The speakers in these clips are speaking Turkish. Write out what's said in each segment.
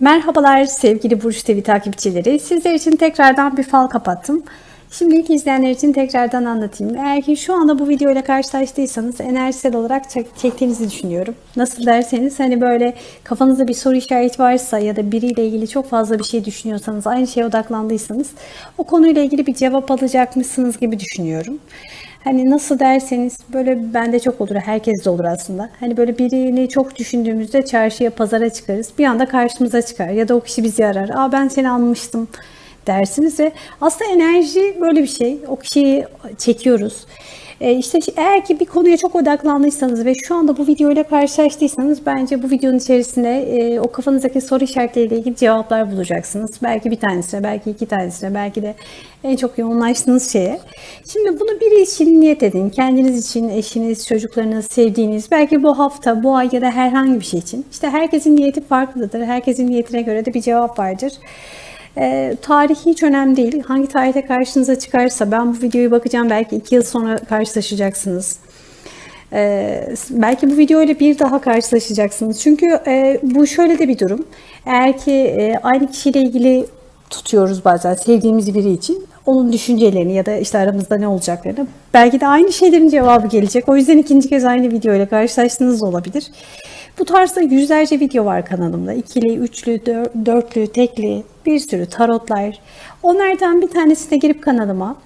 Merhabalar sevgili Burç TV takipçileri. Sizler için tekrardan bir fal kapattım. Şimdi ilk izleyenler için tekrardan anlatayım. Eğer ki şu anda bu videoyla karşılaştıysanız enerjisel olarak çek- çektiğinizi düşünüyorum. Nasıl derseniz hani böyle kafanızda bir soru işareti varsa ya da biriyle ilgili çok fazla bir şey düşünüyorsanız, aynı şeye odaklandıysanız o konuyla ilgili bir cevap alacakmışsınız gibi düşünüyorum. Hani nasıl derseniz böyle bende çok olur, herkes de olur aslında. Hani böyle birini çok düşündüğümüzde çarşıya, pazara çıkarız. Bir anda karşımıza çıkar ya da o kişi bizi arar. Aa ben seni almıştım dersiniz ve aslında enerji böyle bir şey. O kişiyi çekiyoruz. E işte eğer ki bir konuya çok odaklandıysanız ve şu anda bu videoyla karşılaştıysanız bence bu videonun içerisinde e, o kafanızdaki soru işaretleriyle ilgili cevaplar bulacaksınız. Belki bir tanesine, belki iki tanesine, belki de en çok yoğunlaştığınız şeye. Şimdi bunu biri için niyet edin. Kendiniz için, eşiniz, çocuklarınız, sevdiğiniz, belki bu hafta, bu ay ya da herhangi bir şey için. İşte herkesin niyeti farklıdır. Herkesin niyetine göre de bir cevap vardır. E, tarih hiç önemli değil. Hangi tarihte karşınıza çıkarsa ben bu videoyu bakacağım. Belki iki yıl sonra karşılaşacaksınız. E, belki bu videoyla bir daha karşılaşacaksınız. Çünkü e, bu şöyle de bir durum. Eğer ki e, aynı kişiyle ilgili tutuyoruz bazen sevdiğimiz biri için onun düşüncelerini ya da işte aramızda ne olacaklarını belki de aynı şeylerin cevabı gelecek. O yüzden ikinci kez aynı video ile karşılaştığınız olabilir. Bu tarzda yüzlerce video var kanalımda. İkili, üçlü, dör- dörtlü, tekli, bir sürü tarotlar. Onlardan bir tanesine girip kanalıma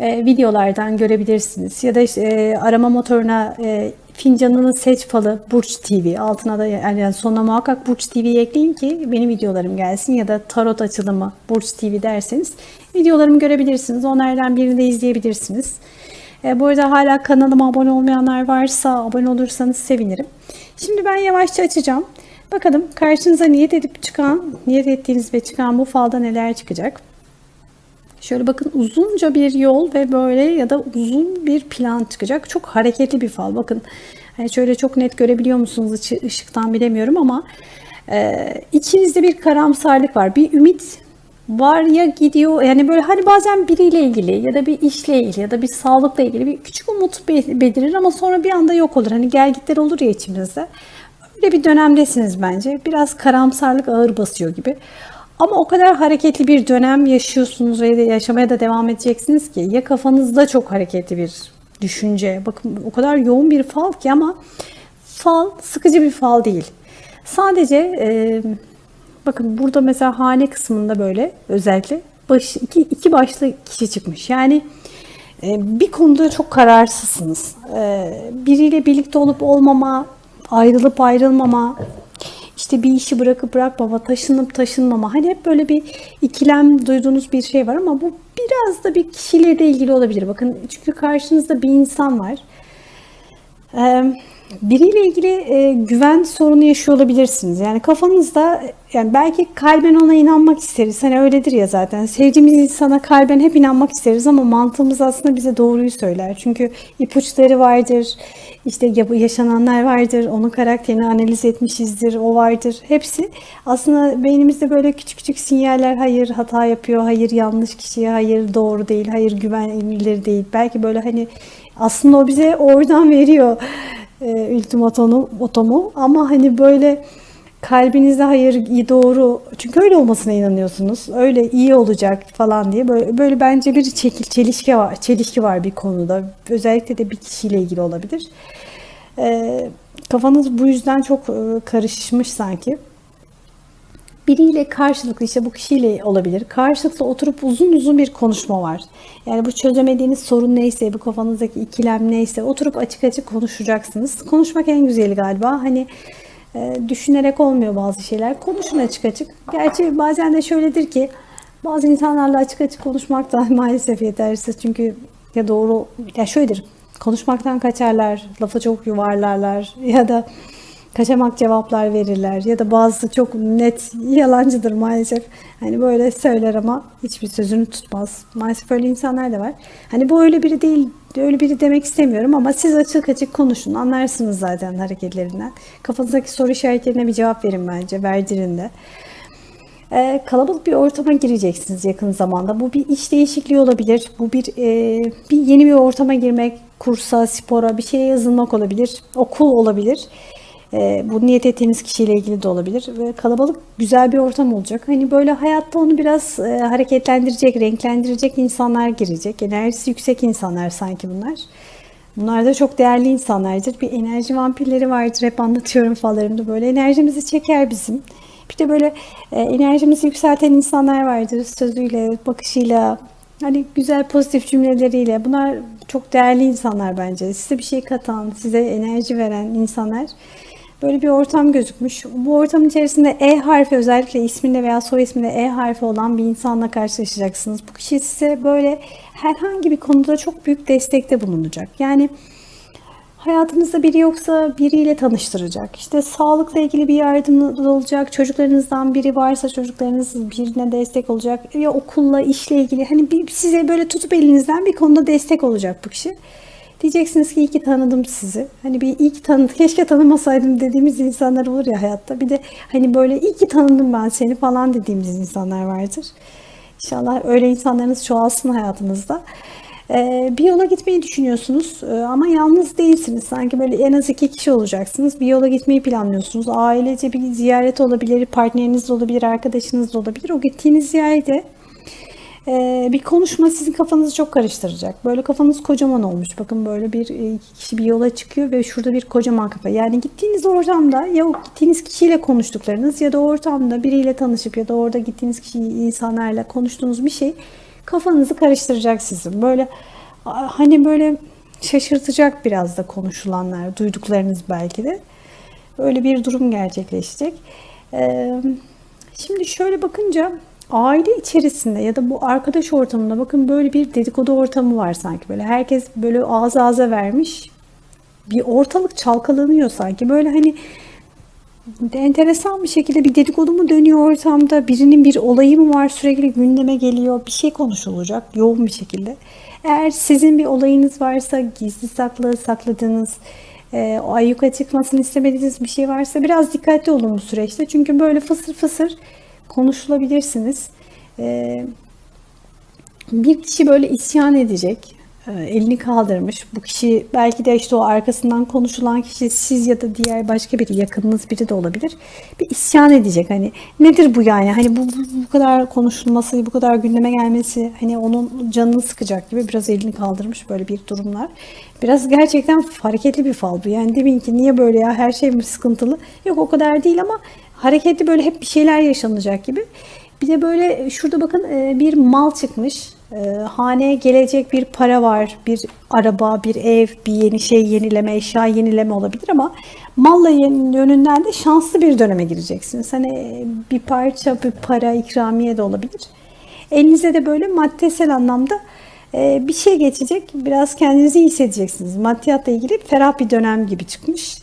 e, videolardan görebilirsiniz. Ya da işte, e, arama motoruna e, fincanını seç falı Burç TV altına da yani sonuna muhakkak Burç TV'yi ekleyin ki benim videolarım gelsin ya da tarot açılımı Burç TV derseniz videolarımı görebilirsiniz. Onlardan birini de izleyebilirsiniz. E, bu arada hala kanalıma abone olmayanlar varsa abone olursanız sevinirim. Şimdi ben yavaşça açacağım. Bakalım karşınıza niyet edip çıkan, niyet ettiğiniz ve çıkan bu falda neler çıkacak. Şöyle bakın uzunca bir yol ve böyle ya da uzun bir plan çıkacak. Çok hareketli bir fal. Bakın hani şöyle çok net görebiliyor musunuz ışıktan bilemiyorum ama e, içinizde bir karamsarlık var. Bir ümit var ya gidiyor. Yani böyle hani bazen biriyle ilgili ya da bir işle ilgili ya da bir sağlıkla ilgili bir küçük umut be- belirir ama sonra bir anda yok olur. Hani gel gitler olur ya içimizde. Öyle bir dönemdesiniz bence. Biraz karamsarlık ağır basıyor gibi. Ama o kadar hareketli bir dönem yaşıyorsunuz ve yaşamaya da devam edeceksiniz ki ya kafanızda çok hareketli bir düşünce. Bakın o kadar yoğun bir fal ki ama fal sıkıcı bir fal değil. Sadece e, bakın burada mesela hane kısmında böyle özellikle baş, iki, iki başlı kişi çıkmış. Yani e, bir konuda çok kararsızsınız. E, biriyle birlikte olup olmama, ayrılıp ayrılmama, işte bir işi bırakıp bırakmama, taşınıp taşınmama. Hani hep böyle bir ikilem duyduğunuz bir şey var ama bu biraz da bir kişiyle de ilgili olabilir. Bakın çünkü karşınızda bir insan var. Ee, biriyle ilgili e, güven sorunu yaşıyor olabilirsiniz. Yani kafanızda yani belki kalben ona inanmak isteriz. Hani öyledir ya zaten. Sevdiğimiz insana kalben hep inanmak isteriz ama mantığımız aslında bize doğruyu söyler. Çünkü ipuçları vardır. İşte ya- yaşananlar vardır. Onun karakterini analiz etmişizdir. O vardır. Hepsi aslında beynimizde böyle küçük küçük sinyaller. Hayır hata yapıyor. Hayır yanlış kişiye. Hayır doğru değil. Hayır güvenilir değil. Belki böyle hani aslında o bize oradan veriyor e, ultimatomu ama hani böyle kalbinizde hayır iyi doğru çünkü öyle olmasına inanıyorsunuz. Öyle iyi olacak falan diye böyle böyle bence bir çekil çelişki var. Çelişki var bir konuda. Özellikle de bir kişiyle ilgili olabilir. E, kafanız bu yüzden çok e, karışmış sanki biriyle karşılıklı işte bu kişiyle olabilir. Karşılıklı oturup uzun uzun bir konuşma var. Yani bu çözemediğiniz sorun neyse, bu kafanızdaki ikilem neyse oturup açık açık konuşacaksınız. Konuşmak en güzeli galiba. Hani e, düşünerek olmuyor bazı şeyler. Konuşun açık açık. Gerçi bazen de şöyledir ki bazı insanlarla açık açık konuşmak da maalesef yetersiz. Çünkü ya doğru ya şöyledir. Konuşmaktan kaçarlar, lafı çok yuvarlarlar ya da kaçamak cevaplar verirler ya da bazısı çok net yalancıdır maalesef. Hani böyle söyler ama hiçbir sözünü tutmaz. Maalesef öyle insanlar da var. Hani bu öyle biri değil, öyle biri demek istemiyorum ama siz açık açık konuşun. Anlarsınız zaten hareketlerinden. Kafanızdaki soru işaretlerine bir cevap verin bence, verdirin de. Ee, kalabalık bir ortama gireceksiniz yakın zamanda. Bu bir iş değişikliği olabilir. Bu bir e, bir yeni bir ortama girmek, kursa, spora, bir şeye yazılmak olabilir. Okul olabilir. E, bu niyet ettiğiniz kişiyle ilgili de olabilir. Ve kalabalık güzel bir ortam olacak. Hani böyle hayatta onu biraz e, hareketlendirecek, renklendirecek insanlar girecek. Enerjisi yüksek insanlar sanki bunlar. Bunlar da çok değerli insanlardır. Bir enerji vampirleri vardır. Hep anlatıyorum falarımda. Böyle enerjimizi çeker bizim. Bir de böyle e, enerjimizi yükselten insanlar vardır. Sözüyle, bakışıyla, hani güzel pozitif cümleleriyle. Bunlar çok değerli insanlar bence. Size bir şey katan, size enerji veren insanlar. Böyle bir ortam gözükmüş. Bu ortamın içerisinde E harfi özellikle isminde veya soy isminde E harfi olan bir insanla karşılaşacaksınız. Bu kişi size böyle herhangi bir konuda çok büyük destekte bulunacak. Yani hayatınızda biri yoksa biriyle tanıştıracak. İşte sağlıkla ilgili bir yardımınız olacak. Çocuklarınızdan biri varsa çocuklarınız birine destek olacak. Ya okulla, işle ilgili hani size böyle tutup elinizden bir konuda destek olacak bu kişi. Diyeceksiniz ki iyi ki tanıdım sizi. Hani bir iyi ki tanıdım, keşke tanımasaydım dediğimiz insanlar olur ya hayatta. Bir de hani böyle iyi ki tanıdım ben seni falan dediğimiz insanlar vardır. İnşallah öyle insanlarınız çoğalsın hayatınızda. Ee, bir yola gitmeyi düşünüyorsunuz ee, ama yalnız değilsiniz. Sanki böyle en az iki kişi olacaksınız. Bir yola gitmeyi planlıyorsunuz. Ailece bir ziyaret olabilir, partneriniz de olabilir, arkadaşınız da olabilir. O gittiğiniz ziyarete ee, bir konuşma sizin kafanızı çok karıştıracak. Böyle kafanız kocaman olmuş. Bakın böyle bir e, iki kişi bir yola çıkıyor ve şurada bir kocaman kafa. Yani gittiğiniz ortamda ya o gittiğiniz kişiyle konuştuklarınız ya da ortamda biriyle tanışıp ya da orada gittiğiniz kişi insanlarla konuştuğunuz bir şey kafanızı karıştıracak sizin. Böyle hani böyle şaşırtacak biraz da konuşulanlar, duyduklarınız belki de. Öyle bir durum gerçekleşecek. Ee, şimdi şöyle bakınca aile içerisinde ya da bu arkadaş ortamında bakın böyle bir dedikodu ortamı var sanki böyle. Herkes böyle ağız ağza vermiş. Bir ortalık çalkalanıyor sanki. Böyle hani enteresan bir şekilde bir dedikodu mu dönüyor ortamda? Birinin bir olayı mı var? Sürekli gündeme geliyor. Bir şey konuşulacak yoğun bir şekilde. Eğer sizin bir olayınız varsa gizli saklı sakladığınız e, ayyuka çıkmasını istemediğiniz bir şey varsa biraz dikkatli olun bu süreçte. Çünkü böyle fısır fısır konuşulabilirsiniz. Ee, bir kişi böyle isyan edecek. Ee, elini kaldırmış. Bu kişi belki de işte o arkasından konuşulan kişi siz ya da diğer başka biri yakınınız biri de olabilir. Bir isyan edecek. Hani nedir bu yani? Hani bu, bu, bu kadar konuşulması, bu kadar gündeme gelmesi hani onun canını sıkacak gibi biraz elini kaldırmış böyle bir durumlar. Biraz gerçekten hareketli bir fal bu. Yani demin ki niye böyle ya her şey mi sıkıntılı? Yok o kadar değil ama hareketli böyle hep bir şeyler yaşanacak gibi. Bir de böyle şurada bakın e, bir mal çıkmış. E, haneye gelecek bir para var, bir araba, bir ev, bir yeni şey yenileme, eşya yenileme olabilir ama malla yönünden de şanslı bir döneme gireceksiniz. Hani e, bir parça, bir para, ikramiye de olabilir. Elinize de böyle maddesel anlamda bir şey geçecek. Biraz kendinizi iyi hissedeceksiniz. Maddiyatla ilgili ferah bir dönem gibi çıkmış.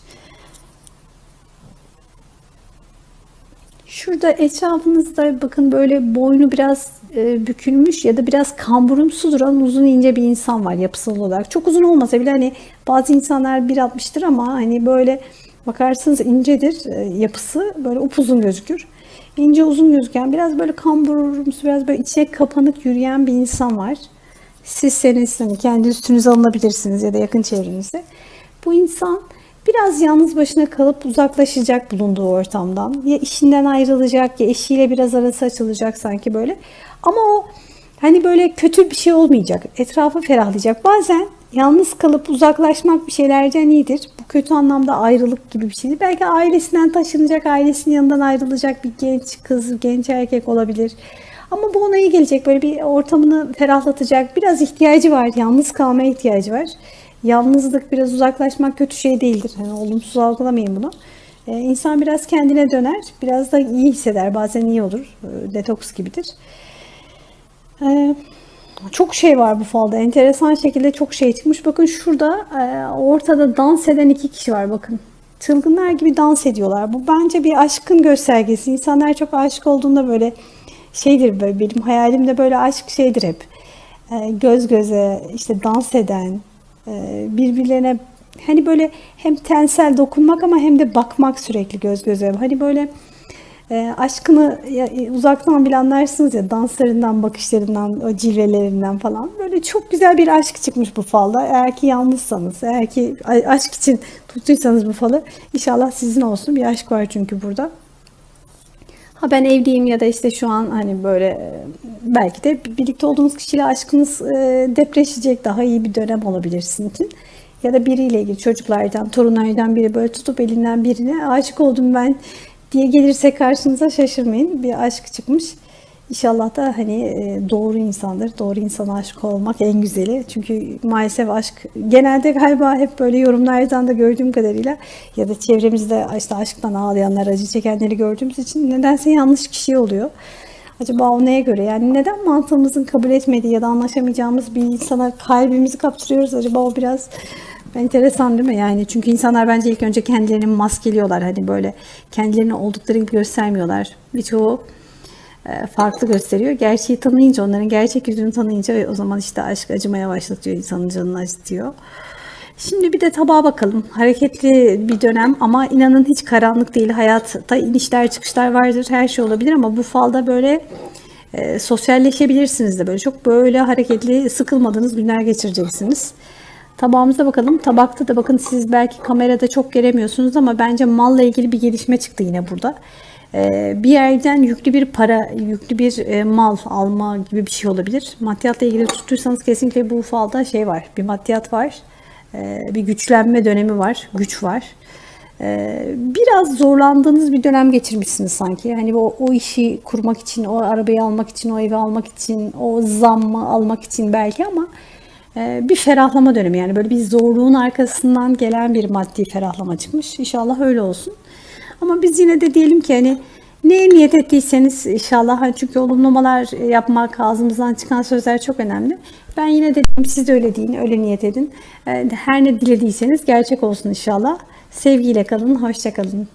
Şurada etrafınızda bakın böyle boynu biraz e, bükülmüş ya da biraz kamburumsu duran uzun ince bir insan var yapısal olarak. Çok uzun olmasa bile hani bazı insanlar 1.60'tır ama hani böyle bakarsınız incedir e, yapısı böyle upuzun gözükür. İnce uzun gözüken biraz böyle kamburumsu biraz böyle içe kapanık yürüyen bir insan var. Siz hani kendi üstünüze alınabilirsiniz ya da yakın çevrenizde. Bu insan biraz yalnız başına kalıp uzaklaşacak bulunduğu ortamdan. Ya işinden ayrılacak ya eşiyle biraz arası açılacak sanki böyle. Ama o hani böyle kötü bir şey olmayacak. Etrafı ferahlayacak. Bazen yalnız kalıp uzaklaşmak bir şeylerden iyidir. Bu kötü anlamda ayrılık gibi bir şeydir. Belki ailesinden taşınacak, ailesinin yanından ayrılacak bir genç kız, genç erkek olabilir. Ama bu ona iyi gelecek. Böyle bir ortamını ferahlatacak. Biraz ihtiyacı var. Yalnız kalmaya ihtiyacı var. Yalnızlık, biraz uzaklaşmak kötü şey değildir. Yani olumsuz algılamayın bunu. Ee, insan biraz kendine döner, biraz da iyi hisseder. Bazen iyi olur. Ee, detoks gibidir. Ee, çok şey var bu falda. Enteresan şekilde çok şey çıkmış. Bakın şurada e, ortada dans eden iki kişi var bakın. Çılgınlar gibi dans ediyorlar. Bu bence bir aşkın göstergesi. İnsanlar çok aşık olduğunda böyle şeydir böyle benim hayalimde böyle aşk şeydir hep. E, göz göze işte dans eden, e, birbirlerine hani böyle hem tensel dokunmak ama hem de bakmak sürekli göz göze. Hani böyle e, aşkını ya, e, uzaktan bile anlarsınız ya danslarından, bakışlarından, o cilvelerinden falan. Böyle çok güzel bir aşk çıkmış bu falda. Eğer ki yalnızsanız, eğer ki aşk için tuttuysanız bu falı inşallah sizin olsun. Bir aşk var çünkü burada. Ha ben evliyim ya da işte şu an hani böyle e, belki de birlikte olduğunuz kişiyle aşkınız e, depreşecek daha iyi bir dönem olabilir sizin için. Ya da biriyle ilgili çocuklardan, torunlardan biri böyle tutup elinden birine aşık oldum ben diye gelirse karşınıza şaşırmayın. Bir aşk çıkmış. İnşallah da hani e, doğru insandır. Doğru insana aşık olmak en güzeli. Çünkü maalesef aşk genelde galiba hep böyle yorumlardan da gördüğüm kadarıyla ya da çevremizde işte aşktan ağlayanlar, acı çekenleri gördüğümüz için nedense yanlış kişi oluyor. Acaba o neye göre? Yani neden mantığımızın kabul etmediği ya da anlaşamayacağımız bir insana kalbimizi kaptırıyoruz? Acaba o biraz enteresan değil mi? Yani çünkü insanlar bence ilk önce kendilerini maskeliyorlar. Hani böyle kendilerini oldukları gibi göstermiyorlar. Birçoğu farklı gösteriyor. Gerçeği tanıyınca, onların gerçek yüzünü tanıyınca o zaman işte aşk acımaya başlatıyor, insanın canını acıtıyor. Şimdi bir de tabağa bakalım. Hareketli bir dönem ama inanın hiç karanlık değil. Hayatta inişler çıkışlar vardır. Her şey olabilir ama bu falda böyle e, sosyalleşebilirsiniz de böyle çok böyle hareketli sıkılmadığınız günler geçireceksiniz. Tabağımıza bakalım. Tabakta da bakın siz belki kamerada çok göremiyorsunuz ama bence malla ilgili bir gelişme çıktı yine burada. Ee, bir yerden yüklü bir para, yüklü bir e, mal alma gibi bir şey olabilir. Maddiyatla ilgili tuttuysanız kesinlikle bu falda şey var. Bir maddiyat var. Ee, bir güçlenme dönemi var. Güç var. Ee, biraz zorlandığınız bir dönem geçirmişsiniz sanki. Hani o, o işi kurmak için, o arabayı almak için, o evi almak için, o zammı almak için belki ama e, bir ferahlama dönemi. Yani böyle bir zorluğun arkasından gelen bir maddi ferahlama çıkmış. İnşallah öyle olsun. Ama biz yine de diyelim ki hani neye niyet ettiyseniz inşallah hani çünkü olumlamalar yapmak ağzımızdan çıkan sözler çok önemli. Ben yine de diyorum, siz de öyle deyin, öyle niyet edin. Ee, Her ne dilediyseniz gerçek olsun inşallah. Sevgiyle kalın, hoşça kalın.